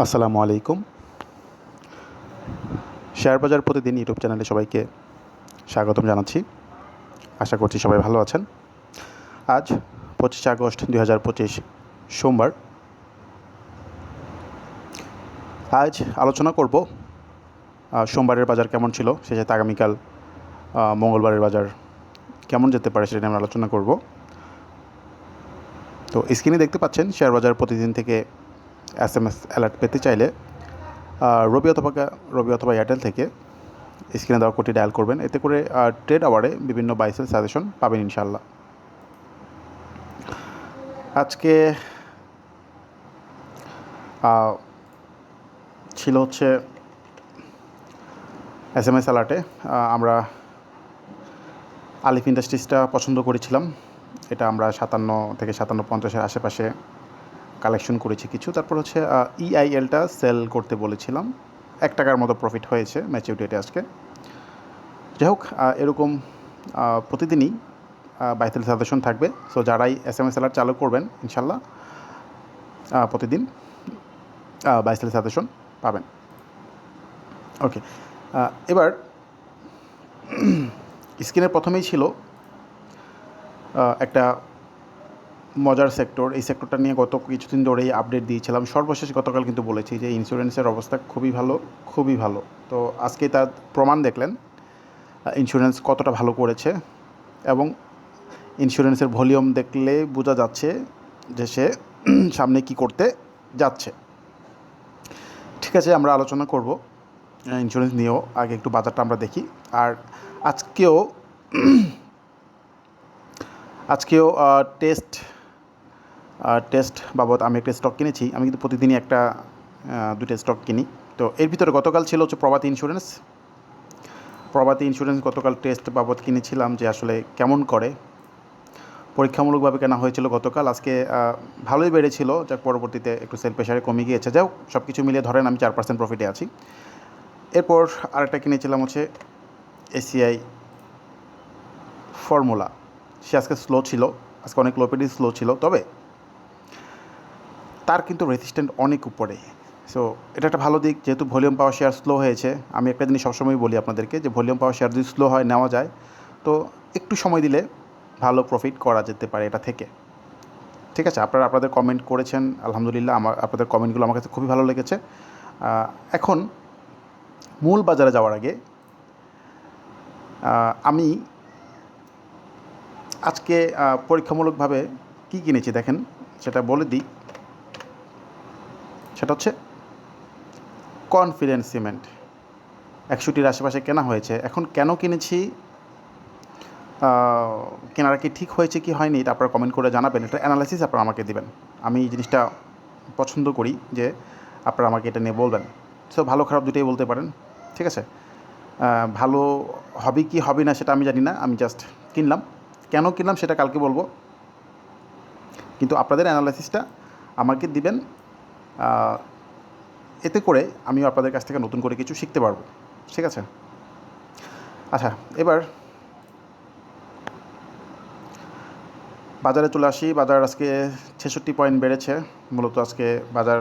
আসসালামু আলাইকুম। শেয়ার বাজার প্রতিদিন ইউটিউব চ্যানেলে সবাইকে স্বাগতম জানাচ্ছি। আশা করছি সবাই ভালো আছেন। আজ পঁচিশে আগস্ট দুই হাজার পঁচিশ সোমবার। আজ আলোচনা করব সোমবারের বাজার কেমন ছিল, সে সাথে আগামীকাল মঙ্গলবারের বাজার কেমন যেতে পারে সেটা নিয়ে আমরা আলোচনা করব। তো স্ক্রিনে দেখতে পাচ্ছেন শেয়ার বাজার প্রতিদিন থেকে এস এম এস অ্যালার্ট পেতে চাইলে রবি অথবা রবি অথবা এয়ারটেল থেকে স্ক্রিনে দেওয়া কোটি ডায়াল করবেন। এতে করে ট্রেড আওয়ারে বিভিন্ন বাইসেল সাজেশন পাবেন ইনশাল্লাহ আজকে ছিল হচ্ছে এস এম এস অ্যালার্টে আমরা আলিফ ইন্ডাস্ট্রিজটা পছন্দ করেছিলাম। এটা আমরা সাতান্ন থেকে সাতান্ন পঞ্চাশের আশেপাশে কালেকশন করেছি কিছু। তারপর হচ্ছে ইআইএলটা সেল করতে বলেছিলাম। এক টাকার মতো প্রফিট হয়েছে ম্যাচিউরিটি আজকে। যাই হোক এরকম প্রতিদিনই বাইতেল সাজেশন থাকবে। সো যারাই এস এম এস এলার চালু করবেন ইনশাল্লাহ প্রতিদিন বাইসেল সাজেশন পাবেন। ওকে এবার স্ক্রিনের প্রথমেই ছিল একটা মজার সেক্টর এই সেক্টরটা নিয়ে গত কিছুদিন ধরেই আপডেট দিয়েছিলাম। সর্বশেষ গতকাল কিন্তু বলেছি যে ইন্স্যুরেন্সের অবস্থা খুবই ভালো খুবই ভালো। তো আজকে তার প্রমাণ দেখলেন ইন্স্যুরেন্স কতটা ভালো করেছে এবং ইন্স্যুরেন্সের ভলিউম দেখলে বোঝা যাচ্ছে যে সে সামনে কি করতে যাচ্ছে। ঠিক আছে, আমরা আলোচনা করব। ইন্স্যুরেন্স নিয়েও আগে একটু বাজারটা আমরা দেখি। আর আজকেও আজকেও টেস্ট টেস্ট বাবদ আমি একটা স্টক কিনেছি। আমি কিন্তু প্রতিদিনই একটা দুটো স্টক কিনি। তো এর ভিতরে গতকাল ছিল হচ্ছে প্রভাতী ইন্স্যুরেন্স প্রভাতী ইন্স্যুরেন্স গতকাল টেস্ট বাবদ কিনেছিলাম যে আসলে কেমন করে। পরীক্ষামূলকভাবে কেনা হয়েছিল গতকাল। আজকে ভালোই বেড়েছিল। যাক, পরবর্তীতে একটু সেল প্রেশারে কমে গিয়েছে। হোক সব কিছু মিলিয়ে ধরেন আমি চার পার্সেন্ট প্রফিটে আছি। এরপর আরেকটা কিনেছিলাম হচ্ছে এসিআই ফর্মুলা সে আজকে স্লো ছিল। আজকে অনেক লোপেডি স্লো ছিল। তবে তার কিন্তু রেজিস্ট্যান্ট অনেক উপরে। সো এটা একটা ভালো দিক, যেহেতু ভলিউম পাওয়ার শেয়ার স্লো হয়েছে, আমি একটা জিনিস সবসময় বলি আপনাদেরকে যে ভলিউম পাওয়ার শেয়ার যদি স্লো হয়, নেওয়া যায়, তো একটু সময় দিলে ভালো প্রফিট করা যেতে পারে এটা থেকে। ঠিক আছে, আপনারা আপনাদের কমেন্ট করেছেন, আলহামদুলিল্লাহ আমার, আপনাদের কমেন্টগুলো আমার কাছে খুবই ভালো লেগেছে। এখন মূল বাজারে যাওয়ার আগে আমি আজকে পরীক্ষামূলকভাবে কী কিনেছি দেখেন, সেটা বলে দিই। সেটা হচ্ছে কনফিডেন্স সিমেন্ট একশোটির আশেপাশে কেনা হয়েছে। এখন কেন কিনেছি? কেনাটা কি ঠিক হয়েছে কি হয়নি? এটা আপনারা কমেন্ট করে জানাবেন। এটা অ্যানালাইসিস আপনারা আমাকে দেবেন। আমি এই জিনিসটা পছন্দ করি যে আপনারা আমাকে এটা নিয়ে বলবেন। সো ভালো খারাপ দুটোই বলতে পারেন। ঠিক আছে? ভালো হবে কি হবে না সেটা আমি জানি না। আমি জাস্ট কিনলাম। কেন কিনলাম সেটা কালকে বলব। কিন্তু আপনাদের অ্যানালাইসিসটা আমাকে দিবেন। এতে করে আমিও আপনাদের কাছ থেকে নতুন করে কিছু শিখতে পারব। ঠিক আছে? আচ্ছা এবার বাজারে চলে আসি। বাজার আজকে ছেষট্টি পয়েন্ট বেড়েছে। মূলত আজকে বাজার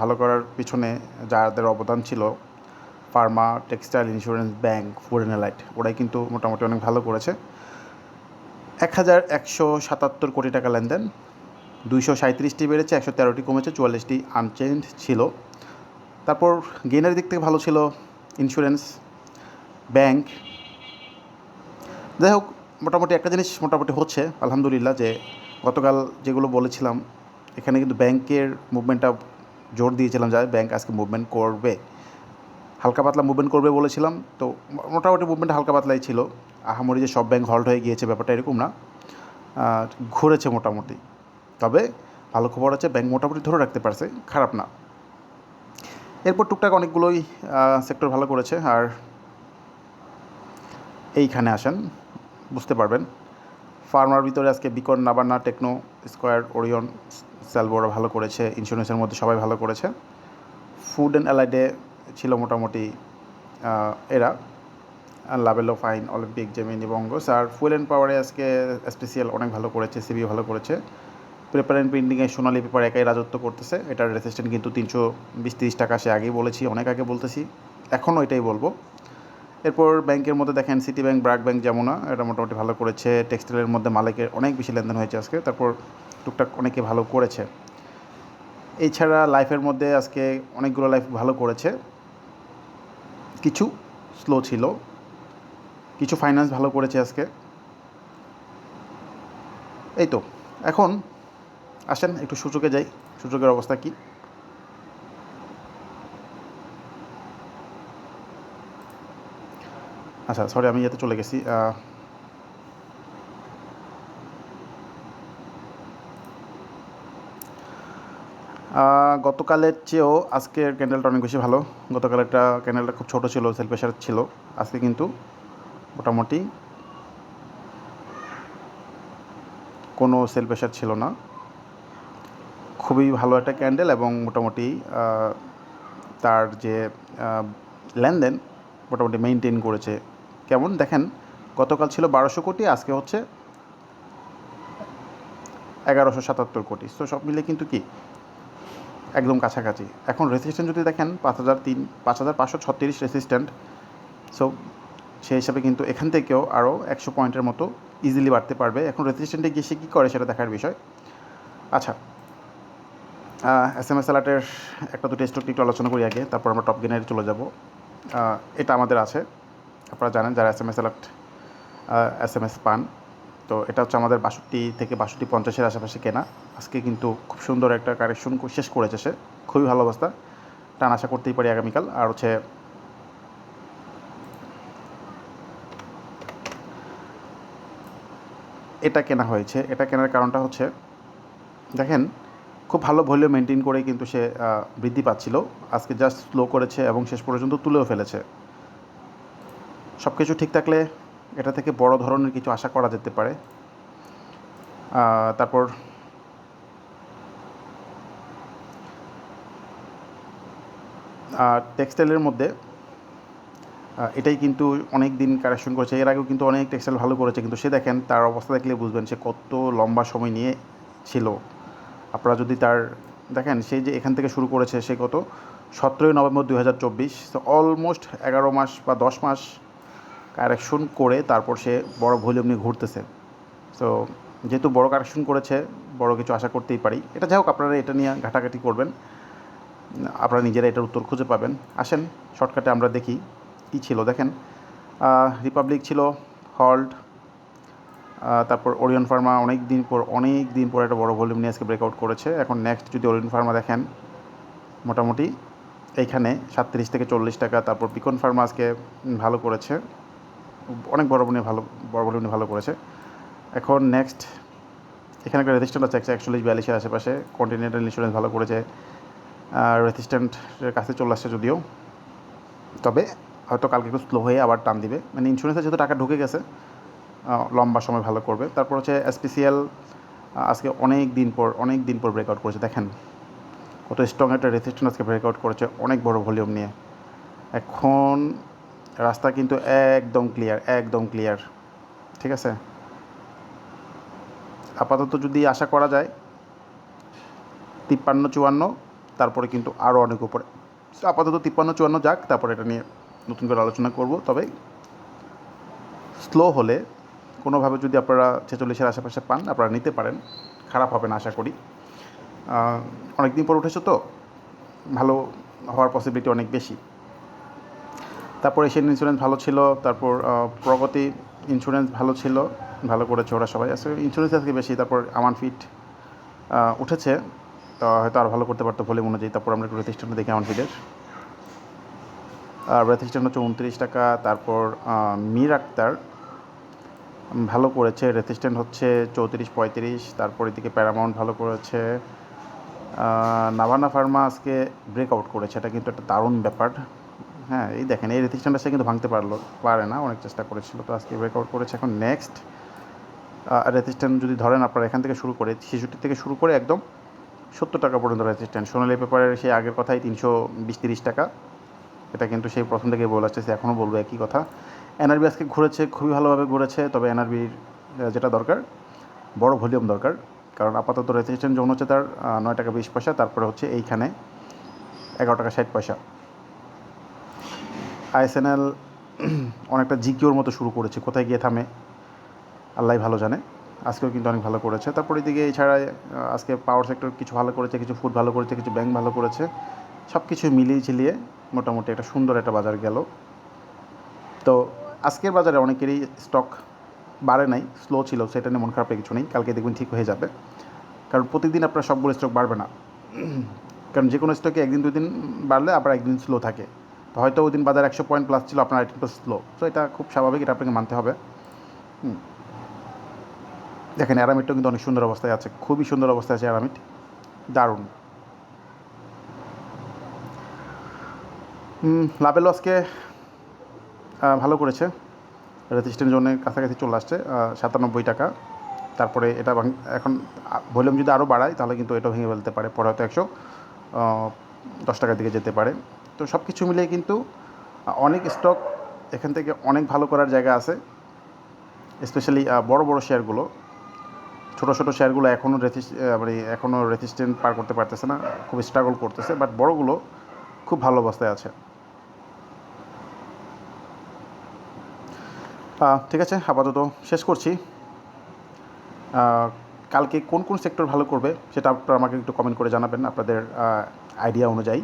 ভালো করার পিছনে যাদের অবদান ছিল, pharma, textile, insurance, bank, food and light, ওরাই কিন্তু মোটামুটি অনেক ভালো করেছে। এক হাজার একশো সাতাত্তর কোটি টাকা লেনদেন। দুইশো সাঁত্রিশটি বেড়েছে, একশো তেরোটি কমেছে, চুয়াল্লিশটি আনচেঞ্জ ছিল। তারপর গেনের দিক থেকে ভালো ছিল ইন্স্যুরেন্স ব্যাংক যাই হোক, মোটামুটি একটা জিনিস মোটামুটি হচ্ছে, আলহামদুলিল্লাহ, যে গতকাল যেগুলো বলেছিলাম, এখানে কিন্তু ব্যাংকের মুভমেন্টটা জোর দিয়েছিলাম যে ব্যাংক আজকে মুভমেন্ট করবে। হালকা পাতলা মুভমেন্ট করবে বলেছিলাম, তো মোটামুটি মুভমেন্ট হালকা পাতলাই ছিল। আহামরি যে সব ব্যাংক হল্ট হয়ে গিয়েছে, ব্যাপারটা এরকম না। ঘুরেছে মোটামুটি। তবে ভালো খবর আছে ব্যাংক মোটামুটি ধরে রাখতে পারছে, খারাপ না। এরপর টুকটাক অনেকগুলোই সেক্টর ভালো করেছে, আর এইখানে আসেন, বুঝতে পারবেন। ফার্মার ভিতরে আজকে বিকন নাবান্না, টেকনো, স্কোয়ার, ওরিয়ন সেলবোরা ভালো করেছে, ইন্স্যুরেন্সের মধ্যে সবাই ভালো করেছে। ফুড অ্যান্ড অ্যালাইডে ছিল মোটামুটি এরা। Lovello fine, Olympic, Gemini, Bangas, আর ফুয়েল অ্যান্ড পাওয়ারে আজকে স্পেশিয়াল অনেক ভালো করেছে সিবি ভালো করেছে। পেপার অ্যান্ড প্রিন্টিংয়ে সোনালি পেপার একাই রাজত্ব করতেছে। এটার রেসিস্ট্যান্ট কিন্তু তিনশো বিশ তিরিশ টাকা সে আগেই বলেছি, অনেক আগে বলতেছি। এখনও এটাই বলব। এরপর ব্যাংকের মধ্যে দেখেন সিটি ব্যাংক ব্রাক ব্যাংক যেমন এটা মোটামুটি ভালো করেছে। টেক্সটাইলের মধ্যে মালিকের অনেক বেশি লেনদেন হয়েছে আজকে। তারপর টুকটাক অনেকে ভালো করেছে। এছাড়া লাইফের মধ্যে আজকে অনেকগুলো লাইফ ভালো করেছে। কিছু স্লো ছিল। কিছু ফাইন্যান্স ভালো করেছে আজকে। এই তো। এখন আসেন, একটু সূচকে যাই। সূচকের অবস্থা কি? আচ্ছা সরি আমি ইয়েতে চলে গেছি। গতকালের চেয়েও আজকের ক্যান্ডেলটা অনেক বেশি ভালো। গতকালেরটা ক্যান্ডেলটা খুব ছোট ছিল সেল প্রেশার ছিল। আজকে কিন্তু মোটামুটি কোনো সেল প্রেশার ছিল না। খুবই ভালো একটা ক্যান্ডেল এবং মোটামুটি তার যে লেনদেন মোটামুটি মেনটেন করেছে। কেমন? দেখেন, গতকাল ছিল বারোশো কোটি, আজকে হচ্ছে এগারোশো সাতাত্তর কোটি। তো সব মিলে কিন্তু কি? একদম কাছাকাছি। এখন রেসিস্ট্যান্ট যদি দেখেন, পাঁচ হাজার তিন, পাঁচ হাজার পাঁচশো ছত্রিশ রেসিস্ট্যান্ট সো সেই হিসাবে কিন্তু এখান থেকেও আরও একশো পয়েন্টের মতো ইজিলি বাড়তে পারবে। এখন রেসিস্ট্যান্টে গিয়ে সে কী করে সেটা দেখার বিষয়। আচ্ছা এস এম এস অ্যালার্টের একটা দুটো স্টক একটু আলোচনা করি আগে, তারপর আমরা টপ গেনারে চলে যাব। এটা আমাদের আছে। আপনারা জানেন যারা S M S alert S M S পান, তো এটা হচ্ছে আমাদের বাষট্টি থেকে বাষট্টি পঞ্চাশের আশেপাশে কেনা। আজকে কিন্তু খুব সুন্দর একটা কারেকশন শেষ করেছে সে। খুবই ভালো অবস্থা। টান আশা করতেই পারি আগামীকাল। আর হচ্ছে এটা কেনা হয়েছে। এটা কেনার কারণটা হচ্ছে, দেখেন খুব ভালো ভলিউম মেনটেন করে কিন্তু সে বৃদ্ধি পাচ্ছিল। আজকে জাস্ট স্লো করেছে এবং শেষ পর্যন্ত তুলেও ফেলেছে। সব কিছু ঠিক থাকলে এটা থেকে বড় ধরনের কিছু আশা করা যেতে পারে। তারপর টেক্সটাইলের মধ্যে এটাই কিন্তু অনেক দিন কারেকশন করেছে। এর আগেও কিন্তু অনেক টেক্সটাইল ভালো করেছে, কিন্তু সে দেখেন তার অবস্থা দেখলে বুঝবেন সে কত লম্বা সময় নিয়ে ছিল। আপনারা যদি তার, দেখেন সে যে এখান থেকে শুরু করেছে সে কত? সতেরোই নভেম্বর দুই হাজার চব্বিশ তো অলমোস্ট এগারো মাস বা দশ মাস কারেকশন করে তারপর সে বড় ভলিউম নিয়ে ঘুরতেছে। তো যেহেতু বড় কারেকশন করেছে, বড় কিছু আশা করতেই পারি। এটা যাই হোক, আপনারা এটা নিয়ে ঘাটাঘাটি করবেন। আপনারা নিজেরা এটার উত্তর খুঁজে পাবেন। আসেন শর্টকাটে আমরা দেখি, কী ছিল? দেখেন রিপাবলিক ছিল হল্ট তারপর ওরিয়ন ফার্মা অনেক দিন পর, অনেক দিন পর একটা বড় ভলিউম নিয়ে আজকে ব্রেকআউট করেছে। এখন নেক্সট যদি ওরিয়ন ফার্মা দেখেন, মোটামুটি এইখানে সাতত্রিশ থেকে চল্লিশ টাকা, তারপর পিকন ফার্মা আজকে ভালো করেছে। অনেক বড় নিয়ে ভালো, বড় ভলিউম নিয়ে ভালো করেছে। এখন নেক্সট এখানে একটা রেজিস্ট্যান্ট আছে, একশো একচল্লিশ, বিয়াল্লিশের আশেপাশে। কন্টিনেন্টাল ইন্স্যুরেন্স ভালো করেছে। রেজিস্ট্যান্টের কাছে চলে আসছে যদিও। তবে হয়তো কালকে একটু স্লো হয়ে আবার টান দিবে। মানে ইন্স্যুরেন্সে যেহেতু টাকা ঢুকে গেছে লম্বা সময় ভালো করবে। তারপর হচ্ছে এসপিসিএল আজকে অনেক দিন পর, অনেক দিন পর ব্রেকআউট করেছে। দেখেন, কত স্ট্রং একটা রেজিস্ট্যান্ট আজকে ব্রেকআউট করেছে, অনেক বড় ভলিউম নিয়ে। এখন রাস্তা কিন্তু একদম ক্লিয়ার একদম ক্লিয়ার ঠিক আছে? আপাতত যদি আশা করা যায়, তিপ্পান্ন, চুয়ান্ন, তারপরে কিন্তু আরও অনেক উপরে। আপাতত তিপ্পান্ন, চুয়ান্ন যাক, তারপরে এটা নিয়ে নতুন করে আলোচনা করব। তবে স্লো হলে কোনোভাবে যদি আপনারা ছেচল্লিশের আশেপাশে পান, আপনারা নিতে পারেন। খারাপ হবে না, আশা করি। অনেক দিন পর উঠেছে তো, ভালো হওয়ার পসিবিলিটি অনেক বেশি। তারপর এশিয়ান ইন্স্যুরেন্স ভালো ছিল, তারপর প্রগতি ইন্স্যুরেন্স ভালো ছিল, ভালো করেছে ওরা সবাই। আছে ইন্স্যুরেন্স আজকে বেশি, তারপর আমান ফিট উঠেছে। তো হয়তো আর ভালো করতে পারতো বলে অনুযায়ী তারপর আমরা একটু রেজিস্ট্যান্ট দেখি আমান ফিটের আর রেজিস্ট্যান্ট হচ্ছে উনত্রিশ টাকা, তারপর মীর আক্তার ভালো করেছে রেজিস্ট্যান্ট হচ্ছে চৌত্রিশ, পঁয়ত্রিশ, তারপর এদিকে প্যারামাউন্ট ভালো করেছে। নাভানা ফার্মা আজকে ব্রেকআউট করেছে, এটা কিন্তু একটা দারুণ ব্যাপার। হ্যাঁ এই দেখেন, এই রেজিস্ট্যান্টটা সে কিন্তু ভাঙতে পারল, পারে না, অনেক চেষ্টা করেছিল, তো আজকে ব্রেকআউট করেছে। এখন নেক্সট রেজিস্ট্যান্ট যদি ধরেন আপনারা এখান থেকে শুরু করে, ছেষট্টি থেকে শুরু করে একদম সত্তর টাকা পর্যন্ত রেজিস্ট্যান্ট সোনালি পেপারের সেই আগের কথাই তিনশো বিশ, তিরিশ টাকা, এটা কিন্তু সেই প্রথম থেকে বলে আসছে এখনও বলব একই কথা। এনআরবি আজকে ঘুরেছে, খুবই ভালোভাবে ঘুরেছে, তবে এনআরবির যেটা দরকার, বড় ভলিউম দরকার, কারণ আপাতত রেজিস্ট্রেশন জোন হচ্ছে তার নয় টাকা বিশ পয়সা, তারপরে হচ্ছে এইখানে এগারো টাকা ষাট পয়সা। আইএসএনএল অনেকটা জিকিওর মতো শুরু করেছে, কোথায় গিয়ে থামে আল্লাহ ভালো জানে, আজকেও কিন্তু অনেক ভালো করেছে। তারপর এদিকে এছাড়া আজকে পাওয়ার সেক্টর কিছু ভালো করেছে, কিছু ফুড ভালো করেছে, কিছু ব্যাংক ভালো করেছে সব কিছু মিলিয়ে ঝিলিয়ে মোটামুটি একটা সুন্দর একটা বাজার গেল। তো আজকের বাজারে অনেকেরই স্টক বাড়ে নাই স্লো ছিল সেটা নিয়ে মন খারাপের কিছু নেই কালকে দেখবেন ঠিক হয়ে যাবে। কারণ প্রতিদিন আপনার সবগুলো স্টক বাড়বে না। কারণ যে কোনো স্টকে একদিন দুদিন বাড়লে আবার একদিন স্লো থাকে। তো হয়তো ওই দিন বাজার একশো পয়েন্ট প্লাস ছিল আপনার আইটেম স্লো তো এটা খুব স্বাভাবিক এটা আপনাকে মানতে হবে। দেখেন অ্যারামিটটাও কিন্তু অনেক সুন্দর অবস্থায় আছে খুবই সুন্দর অবস্থায় আছে অ্যারামিট দারুণ। আজকে আহ, ভালো করেছে। রেজিস্ট্যান্ট জোনের কাছাকাছি চলে আসছে সাতানব্বই টাকা। তারপরে এটা এখন ভলিউম যদি আরও বাড়ায়, তাহলে কিন্তু এটা ভেঙে ফেলতে পারে। পরে হয়তো একশো দশ টাকার দিকে যেতে পারে। তো সব কিছু মিলিয়ে কিন্তু অনেক স্টক এখান থেকে অনেক ভালো করার জায়গা আছে। স্পেশালি বড় বড় শেয়ারগুলো ছোটো ছোটো শেয়ারগুলো এখনও রেথিস মানে এখনও রেথিস্টেন্ট পার করতে পারতেছে না। খুব স্ট্রাগল করতেছে। বাট বড়গুলো খুব ভালো অবস্থায় আছে। ঠিক আছে, আপাতত শেষ করছি। কালকে কোন কোন সেক্টর ভালো করবে সেটা আপনারা আমাকে একটু কমেন্ট করে জানাবেন আপনাদের আইডিয়া অনুযায়ী।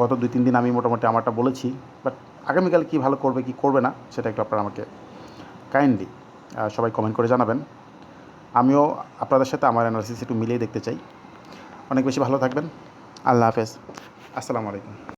গত দুই, তিন দিন আমি মোটামুটি আমারটা বলেছি বাট আগামীকাল কী ভালো করবে, কি করবে না, সেটা একটু আপনারা আমাকে কাইন্ডলি সবাই কমেন্ট করে জানাবেন। আমিও আপনাদের সাথে আমার অ্যানালিসিস একটু মিলিয়ে দেখতে চাই। অনেক বেশি ভালো থাকবেন। আল্লাহ হাফেজ। আসসালামু আলাইকুম।